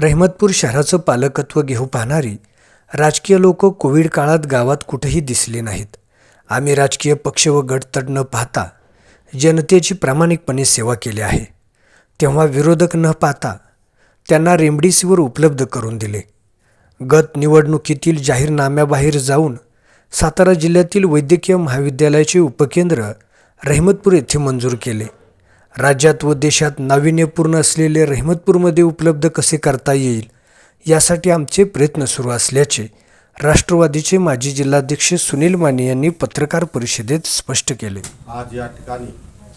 रहमतपूर शहराचं पालकत्व घेऊ पाहणारी राजकीय लोक कोविड काळात गावात कुठेही दिसले नाहीत. आम्ही राजकीय पक्ष व गट न पाहता जनतेची प्रामाणिकपणे सेवा केली आहे. तेव्हा विरोधक न पाहता त्यांना रेमडिसिवर उपलब्ध करून दिले. गत निवडणुकीतील जाहीरनाम्याबाहेर जाऊन सातारा जिल्ह्यातील वैद्यकीय महाविद्यालयाचे उपकेंद्र रहमतपूर येथे मंजूर केले. राज्यात व देशात नाविन्यपूर्ण असलेले रहमतपूरमध्ये उपलब्ध कसे करता येईल यासाठी आमचे प्रयत्न सुरू असल्याचे राष्ट्रवादीचे माजी जिल्हाध्यक्ष सुनील माने यांनी पत्रकार परिषदेत स्पष्ट केले. आज या ठिकाणी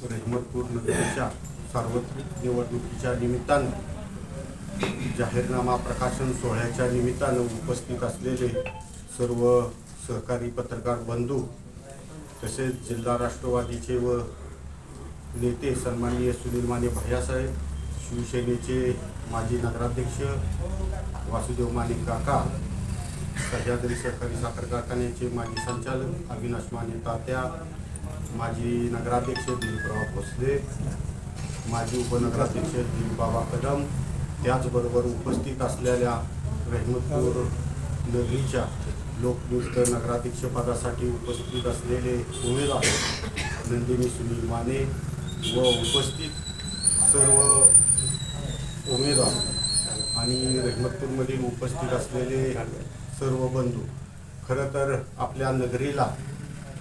रहमतपूर नगरीच्या सार्वत्रिक निवडणुकीच्या निमित्तानं जाहीरनामा प्रकाशन सोहळ्याच्या निमित्तानं उपस्थित असलेले सर्व सहकारी पत्रकार बंधू तसेच जिल्हा राष्ट्रवादीचे व नेते सन्माननीय सुनील माने भैयासाहेब शिवसेनेचे माजी नगराध्यक्ष वासुदेव माने काका सह्याद्री सहकारी साखर कारखान्याचे माजी संचालक अविनाश माने तात्या माजी नगराध्यक्ष दिलीपराव भोसले माजी उपनगराध्यक्ष दिलीपबाबा कदम त्याचबरोबर उपस्थित असलेल्या रहमतपूर नगरीच्या लोकनियुक्त नगराध्यक्षपदासाठी उपस्थित असलेले उमेदवार नंदिनी सुनील माने व उपस्थित सर्व उमेदवार आणि रहमतपूरमधील उपस्थित असलेले सर्व बंधू खरं तर आपल्या नगरीला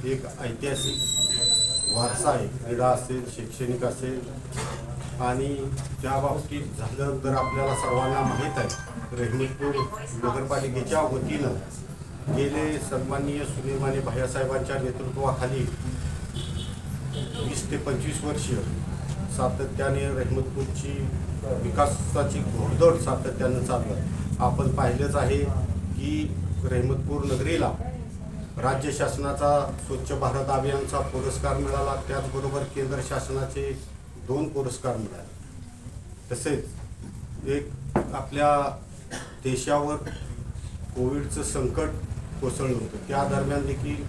एक ऐतिहासिक वारसा आहे. क्रीडा असेल शैक्षणिक असेल आणि त्या बाबतीत झालं तर आपल्याला सर्वांना माहीत आहे. रहमतपूर नगरपालिकेच्या वतीनं गेले सन्माननीय सुनील भायासाहेबांच्या नेतृत्वाखाली वीस ते पंचवीस वर्ष सातत्याने रहमतपूरची विकासाची घोडदौड सातत्यानं चालू आहे. आपण पाहिलंच आहे की रहमतपूर नगरीला राज्य शासनाचा स्वच्छ भारत अभियानचा पुरस्कार मिळाला. त्याचबरोबर केंद्र शासनाचे दोन पुरस्कार मिळाले. तसेच एक आपल्या देशावर कोविडचं संकट कोसळलं होतं. त्या दरम्यान देखील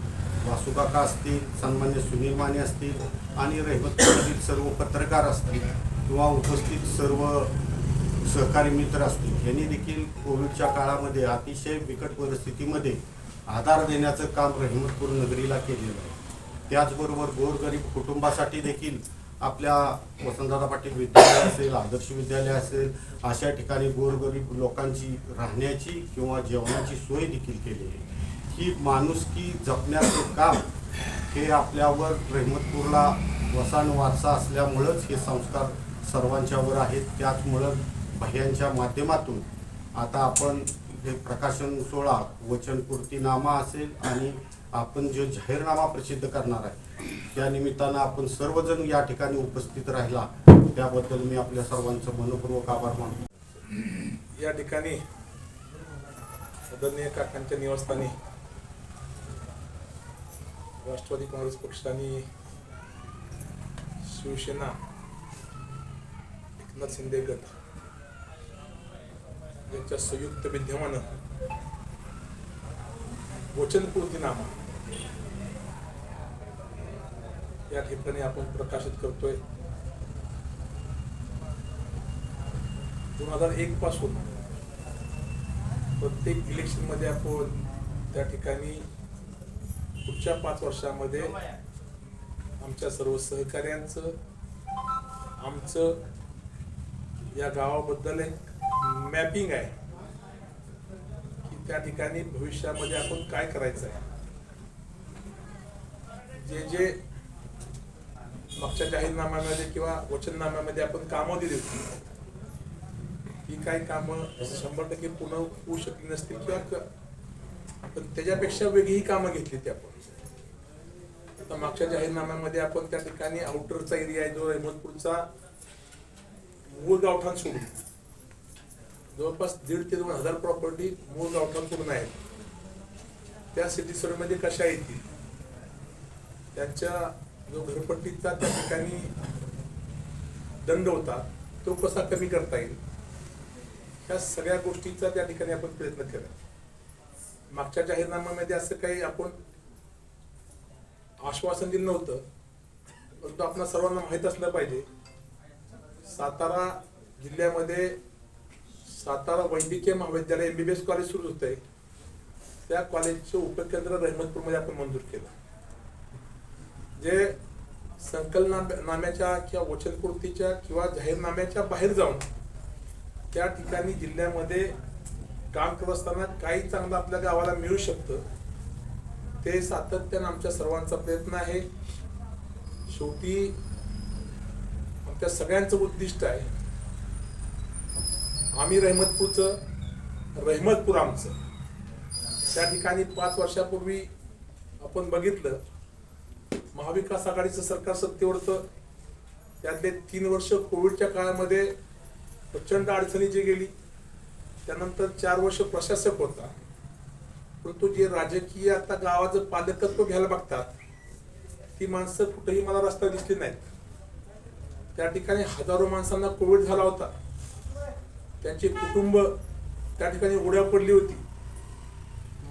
वासुकाका असतील सन्मान्य सुनील माने असतील आणि रहमतपूरमधील सर्व पत्रकार असतील किंवा उपस्थित सर्व सहकारी मित्र असतील यांनी देखील कोविडच्या काळामध्ये अतिशय बिकट परिस्थितीमध्ये आधार देण्याचं काम रहिमतपूर नगरीला केलेलं आहे. त्याचबरोबर गोरगरीब कुटुंबासाठी देखील आपल्या वसंतदादा पाटील विद्यालय असेल आदर्श विद्यालय असेल अशा ठिकाणी गोरगरीब लोकांची राहण्याची किंवा जेवणाची सोय देखील केली आहे. ही माणुसकी जपण्याचं काम हे आपल्यावर रहमतपूरला वसान वारसा असल्यामुळंच हे संस्कार सर्वांच्यावर आहेत. त्याचमुळं भैयांच्या माध्यमातून आता आपण हे प्रकाशन सोहळा वचनपूर्तीनामा असेल आणि आपण जो जाहीरनामा प्रसिद्ध करणार आहे त्या निमित्तानं आपण सर्वजण या ठिकाणी उपस्थित राहिला. त्याबद्दल मी आपल्या सर्वांचं मनपूर्वक आभार मानतो. या ठिकाणी आदरणीय काकांच्या निवासस्थानी राष्ट्रवादी काँग्रेस पक्ष आणि शिवसेना एकनाथ शिंदे गट यांच्या संयुक्त विद्यमानं वचनपूर्तीनामा या ठिकाणी आपण प्रकाशित करतोय दोन हजार एक पासून प्रत्येक इलेक्शनमध्ये आपण त्या ठिकाणी पुढच्या पाच वर्षामध्ये आमच्या सर्व सहकार्यांचं आमचं या गावाबद्दल एक मॅपिंग आहे की त्या ठिकाणी भविष्यामध्ये आपण काय करायचं आहे. जे जे मागच्या जाहीरनाम्यामध्ये किंवा वचननाम्यामध्ये आपण कामं दिली होती ही काही कामं शंभर टक्के पूर्ण होऊ शकली नसतील किंवा पण त्याच्यापेक्षा वेगळी कामं घेतली ती आपण. आता मागच्या जाहीरनाम्यामध्ये आपण त्या ठिकाणी आउटरचा एरिया आहे जो अहमदपूरचा मूळ गावठाण सोडून जवळपास दीड ते दोन हजार प्रॉपर्टी मूळ गावठाण सोडून आहेत. त्या सिटी सर्वेमध्ये कशा येतील त्यांच्या जो घरपट्टीचा त्या ठिकाणी दंड होता तो कसा कमी करता येईल? ह्या सगळ्या गोष्टीचा त्या ठिकाणी आपण प्रयत्न केला. मागच्या जाहीरनाम्यामध्ये असं काही आपण आश्वासन दिलं नव्हतं परंतु आपण सर्वांना माहीत असलं पाहिजे. सातारा जिल्ह्यामध्ये सातारा वैद्यकीय महाविद्यालय A B B S college सुरू होत आहे त्या कॉलेजचं उपकेंद्र रहमतपूरमध्ये आपण मंजूर केलं. जे संकलनाम्याच्या किंवा वचनपूर्तीच्या किंवा जाहीरनाम्याच्या बाहेर जाऊन त्या ठिकाणी जिल्ह्यामध्ये काम करत असताना काही चांगलं आपल्या गावाला मिळू शकतं. ते सातत्यानं आमच्या सर्वांचा प्रयत्न आहे. शेवटी आमच्या सगळ्यांचं उद्दिष्ट आहे. आम्ही रहमतपूरचं रहमतपूर आमचं. त्या ठिकाणी पाच वर्षापूर्वी आपण बघितलं महाविकास आघाडीचं सरकार सत्तेवर त्यातले तीन वर्ष कोविडच्या काळामध्ये प्रचंड अडचणी जी गेली त्यानंतर चार वर्ष प्रशासक होता. परंतु जे राजकीय आता गावाचं पालकत्व घ्यायला बघतात. ती माणसं कुठेही मला रस्ता दिसली नाहीत. त्या ठिकाणी हजारो माणसांना कोविड झाला होता. त्यांचे कुटुंब त्या ठिकाणी उड्या पडली होती.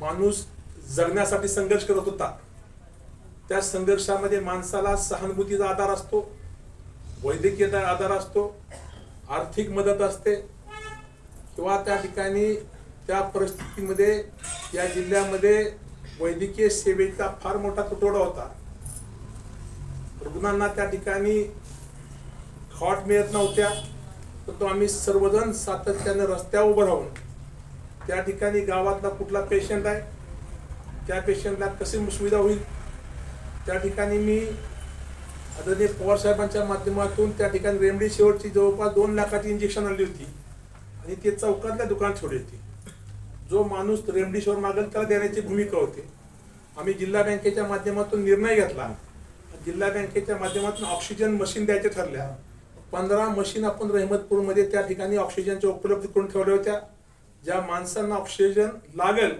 माणूस जगण्यासाठी संघर्ष करत होता. त्या संघर्षामध्ये माणसाला सहानुभूतीचा आधार असतो. वैद्यकीय आधार असतो. आर्थिक मदत असते. किंवा त्या ठिकाणी त्या परिस्थितीमध्ये या जिल्ह्यामध्ये वैद्यकीय सेवेचा फार मोठा तुटवडा होता. रुग्णांना त्या ठिकाणी खॉट मिळत नव्हत्या. तर तो आम्ही सर्वजण सातत्याने रस्त्यावर उभं राहून त्या ठिकाणी गावातला कुठला पेशंट आहे त्या पेशंटला कशी सुविधा होईल? त्या ठिकाणी मी आदरणीय पवार साहेबांच्या माध्यमातून त्या ठिकाणी रेमडेसिवीरची जवळपास दोन लाखाची इंजेक्शन आली होती. आणि ते चौकातल्या दुकान ठेवली होती. जो माणूस रेमडेसिवीर मागेल त्याला देण्याची भूमिका होती. आम्ही जिल्हा बँकेच्या माध्यमातून निर्णय घेतला. जिल्हा बँकेच्या माध्यमातून ऑक्सिजन मशीन द्यायच्या ठरल्या. पंधरा मशीन आपण रहमतपूरमध्ये त्या ठिकाणी ऑक्सिजनच्या उपलब्ध करून ठेवल्या होत्या. ज्या माणसांना ऑक्सिजन लागेल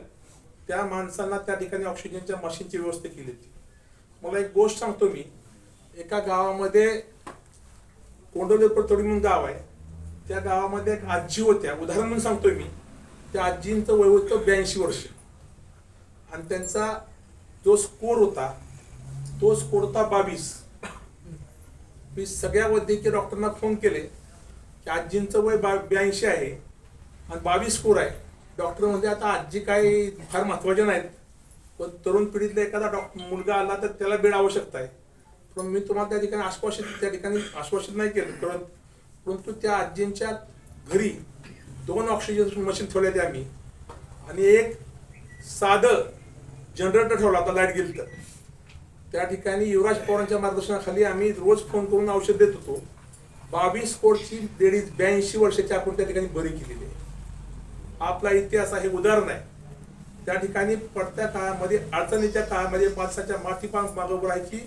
त्या माणसांना त्या ठिकाणी ऑक्सिजनच्या मशीनची व्यवस्था केली होती. मला एक गोष्ट सांगतो मी. एका गावामध्ये कोंडोलेपर म्हणून गाव आहे. त्या गावामध्ये एक आजी होत्या. उदाहरण म्हणून सांगतोय मी. त्या आजींचं वय होतं ब्याऐंशी वर्ष. आणि त्यांचा जो स्कोर होता तो स्कोर होता बावीस. मी सगळ्या वैद्यकीय डॉक्टरांना फोन केले की आजींचं वय बा ब्याऐंशी आहे. आणि बावीस स्कोर आहे. डॉक्टर म्हणजे आता आजी काही फार महत्त्वाच्या नाहीत. पण तरुण पिढीतला एखादा डॉक्टर मुलगा आला तर त्याला बेड आवश्यकता आहे. पण मी तुम्हाला त्या ठिकाणी आश्वासित त्या ठिकाणी आश्वासित नाही केलं. परत परंतु त्या आजींच्या घरी दोन ऑक्सिजन मशीन ठेवल्या होते आम्ही. आणि एक साधं जनरेटर ठेवला होता लाइट गेली तर. त्या ठिकाणी युवराज पवारांच्या मार्गदर्शनाखाली आम्ही रोज फोन करून औषध देत होतो. बावीस कोटची लेडीज ब्याऐंशी वर्षाची आपण त्या ठिकाणी बरी केलेली आहे. आपला इतिहास आहे उदाहरण आहे. त्या ठिकाणी पडत्या काळामध्ये अडचणीच्या काळामध्ये माणसाच्या मातीपा मागोबर राहायची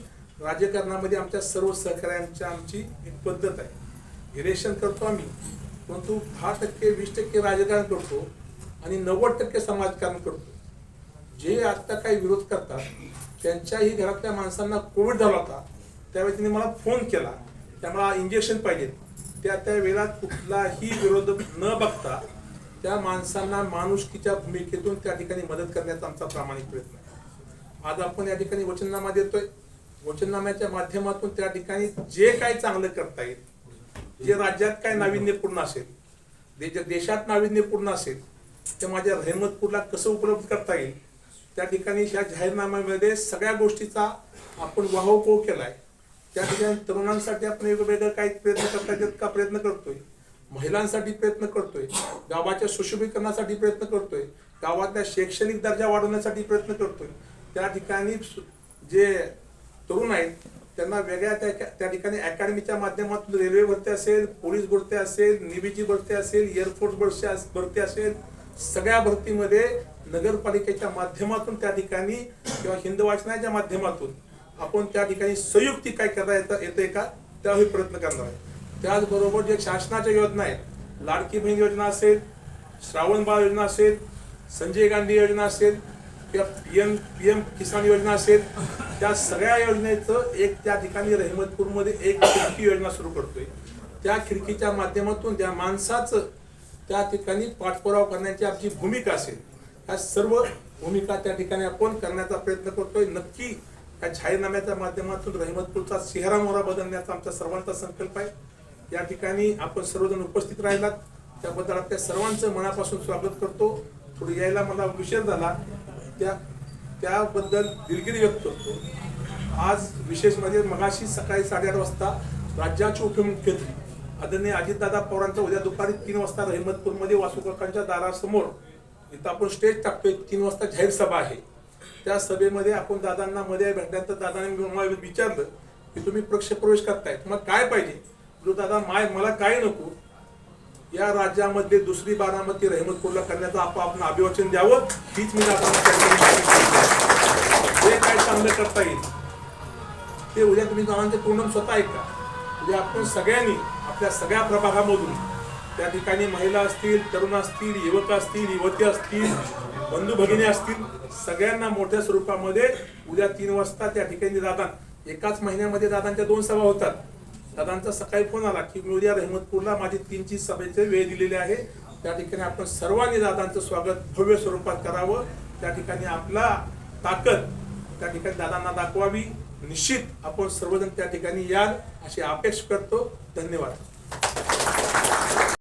राजकारणामध्ये आमच्या सर्व सहकार्यांच्या आमची एक पद्धत आहे. इलेक्शन करतो आम्ही. परंतु दहा टक्के वीस टक्के राजकारण करतो आणि नव्वद टक्के समाजकारण करतो. जे आता काही विरोध करतात त्यांच्याही घरातल्या माणसांना कोविड झाला होता. त्यावेळी त्यांनी मला फोन केला. त्यामुळे इंजेक्शन पाहिजेत. त्या त्या वेळात कुठलाही विरोध न बघता त्या माणसांना माणुसकीच्या भूमिकेतून त्या ठिकाणी मदत करण्याचा आमचा प्रामाणिक प्रयत्न आहे. आज आपण या ठिकाणी वचननामा देतोय. वचननाम्याच्या माध्यमातून त्या ठिकाणी जे काही चांगलं करता येईल जे राज्यात काय नाविन्यपूर्ण असेल जे ज्या देशात नाविन्यपूर्ण असेल ते माझ्या रहमतपूरला कसं उपलब्ध करता येईल? त्या ठिकाणी ह्या जाहीरनाम्यामध्ये सगळ्या गोष्टीचा आपण वाहोपो केलाय. त्या ठिकाणी तरुणांसाठी आपण वेगवेगळं काही प्रयत्न करता येतात का? प्रयत्न करतोय. महिलांसाठी प्रयत्न करतोय. गावाच्या सुशोभीकरणासाठी प्रयत्न करतोय. गावातल्या शैक्षणिक दर्जा वाढवण्यासाठी प्रयत्न करतोय. त्या ठिकाणी सु- जे तरुण आहेत त्यांना वेगळ्या त्या त्या ठिकाणी अकॅडमीच्या माध्यमातून रेल्वे भरती असेल पोलीस भरती असेल नेव्हीची भरती असेल एअरफोर्स भरती भरती असेल सगळ्या भरतीमध्ये नगरपालिकेच्या माध्यमातून त्या ठिकाणी किंवा हिंद वाचनाच्या माध्यमातून आपण त्या ठिकाणी संयुक्ती काय करता येतं येते का? त्यावेळी प्रयत्न करणार आहे. त्याचबरोबर जे शासनाच्या योजना आहेत लाडकी बहीण योजना असेल श्रावण बाळ योजना असेल संजय गांधी योजना असेल त्या P M P M Kisan योजना असेल त्या सगळ्या योजनेचं एक त्या ठिकाणी रहमतपूरमध्ये एक खिडकी योजना सुरू करतोय. त्या खिडकीच्या माध्यमातून त्या माणसाचं त्या ठिकाणी पाठपुरावा करण्याची आमची भूमिका असेल. ह्या सर्व भूमिका त्या ठिकाणी आपण करण्याचा प्रयत्न करतोय. नक्की या जाहीरनाम्याच्या माध्यमातून रहमतपूरचा चेहरा मोहरा बदलण्याचा आमचा सर्वांचा संकल्प आहे. या ठिकाणी आपण सर्वजण उपस्थित राहिलात. त्याबद्दल आपल्या सर्वांचं मनापासून स्वागत करतो. थोडं यायला मला उशीर झाला. त्या त्याबद्दल दिलगिरी व्यक्त करतो. आज विशेष म्हणजे मगाशी सकाळी साडेआठ वाजता राज्याचे उपमुख्यमंत्री आदरणीय अजितदादा पवारांचा उद्या दुपारी तीन वाजता रहिमतपूरमध्ये वासुकाकांच्या दारासमोर इथं आपण स्टेज टाकतोय. तीन वाजता जाहीर सभा आहे. त्या सभेमध्ये आपण दादांना मध्ये भेटल्यानंतर दादाने मला विचारलं की तुम्ही पक्ष प्रवेश करताय तुम्हाला काय पाहिजे? दादा माय मला काय नको. या राज्यामध्ये दुसरी बारामती रहमतपूरला करण्याचं आपण आपण द्यावं हीच मी जे काय चांगलं करता येईल ते उद्या तुम्ही गावांचे पूर्ण स्वतः ऐका. उद्या आपण सगळ्यांनी आपल्या सगळ्या प्रभागामधून त्या ठिकाणी महिला असतील तरुण असतील युवक असतील युवती असतील बंधू भगिनी असतील सगळ्यांना मोठ्या स्वरूपामध्ये उद्या तीन वाजता त्या ठिकाणी दादा एकाच महिन्यामध्ये दादांच्या दोन सभा होतात. दादांचा सकाळी फोन आला की मी उद्या रहमतपूरला माझी तीनची सभेचे वेळ दिलेली आहे. त्या ठिकाणी आपण सर्वांनी दादांचं स्वागत भव्य स्वरूपात करावं. त्या ठिकाणी आपला ताकद त्या ठिकाणी दादांना दाखवावी. निश्चित आपण सर्वजण त्या ठिकाणी याल अशी अपेक्षा करतो. धन्यवाद.